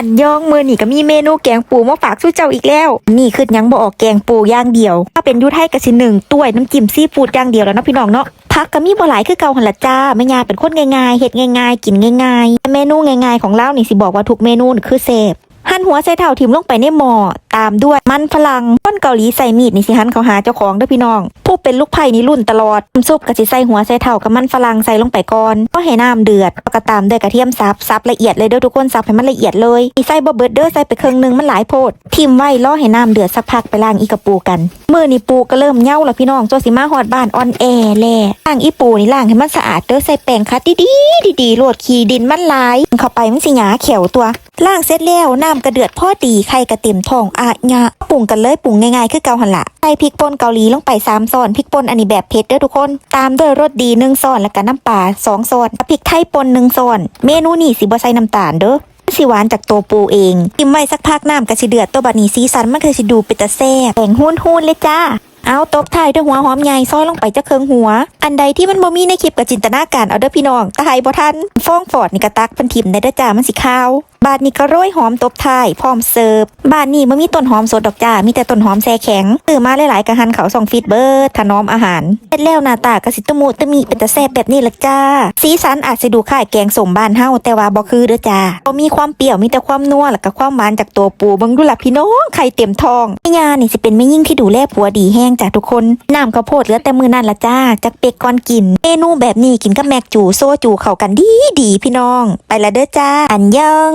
อันยองมือนี่ก็มีเมนูแกงปูมาฝากสู้เจ้าอีกแล้ว นี่คือยังบ่ออกแกงปูย่างเดียว ถ้าเป็นยูไทยก็สิหนึ่งต้วยน้ำจิ้มซีฟู้ดย่างเดียวแล้วนะพี่น้องเนาะผักก็มีบ่หลายคือเก่าหันละจ้าแม่ยาเป็นคนง่ายๆเฮ็ดง่ายๆ กินง่ายๆแต่เมนูง่ายๆของเรานี่สิบอกว่าทุกเมนูนคือเซฟหั่นหัวใส่เท่าทิมลงไปในหม้อตามด้วยมันฝรั่งต้นเกาหลีใส่มีดนี่สิหั่นเขาหาเจ้าของเด้อพี่น้องผู้เป็นลูกไผ่นี่รุ่นตลอดน้ำซุปก็สิใส่หัวใส่เท่ากับมันฝรั่งใส่ลงไปก่อนก็ให้น้ำเดือดแล้วก็ตามด้วยกระเทียมสับสับละเอียดเลยเด้อทุกคนสับให้มันละเอียดเลยนี่ใส่บ่เบิดเด้อใส่ไปครึ่งหนึงมันหลายโพดทิมไว้รอให้น้ำเดือดสักพักไปล้างอีกระปูกันเมื้อนี่ปูก็เริ่มเหย้าแล้วพี่น้องตัวสิมาฮอดบ้านออนแอแล่ล้างอีปูนี่ล้างให้มันสะอาดเด้อใส่แป้งคัดดีๆดีๆโลดขี้ดินมันหลายเข้าไปมันสิหยาเขียวตัวล้างเสร็จแล้วน้ำกระเดือดพอดีไข่กระเต็มท้องอะยะ ปรุงกันเลยปรุงง่ายๆคือเกาหันละใส่พริกป่นเกาหลีลงไปสามซอนพริกป่นอันนี้แบบเผ็ดเด้อทุกคน ตามด้วยรสดีหนึ่งซอนแล้วก็น้ำปลาสองซอนพริกไทยป่นหนึ่งซอน เมนูนี่สิบ่ใส่น้ำตาลเด้อสิหวานจากตัวปูเองกิมไว้สักพักน้ำกระสิเดือดตัวบัดนี้สีสันมันก็สิดูเป็นตาแซ่บแบ่งหุ้นหุ้นๆเลยจ้าเอาตบท้ายด้วยหัวหอมใหญ่ซอยลงไปจะเคืองหัว อันใดที่มันบ่มีในคลิปกับจินตนาการเอาเด้อพี่น้องตายบ่ทันฟ้องฟอดนี่กระตักเป็นทิมได้เด้อจ้ามันสิขาว บาดนี้ก็โรยหอมตบท้ายพร้อมเสิร์ฟบาดนี้มันมีต้นหอมสดดอกจ้ามีแต่ต้นหอมแซ่แข็งตื่นมาหลายๆกะหันเขาส่องฟีดเบิร์ดถนอมอาหารเสร็จแล้วหน้าตากระสิตมูตะมีเป็นตาแซ่บแบบนี้ละจ้า สีสันอาจจะดูคล้ายแกงสมบ้านเฮาแต่ว่าบ่คือเด้อจ้าบ่มีความเปรี้ยวมีแต่ความนัวแล้วก็ความหวานจากตัวปูเบิ่งดูล่ะพี่น้องไข่เต็มทองแม่ยานี่สิเป็นแม่ยิ่งที่ดูแลผัวดีแห้งจ้ะทุกคนน้ำข้าวโพดเหลือแต่มือนั่นละจ้าจักเป็กก่อนกินเมนูแบบนี้กินกับแมกจูโซจูเข้ากันดีดีพี่น้อง ไปละเด้อจ้าอันยัง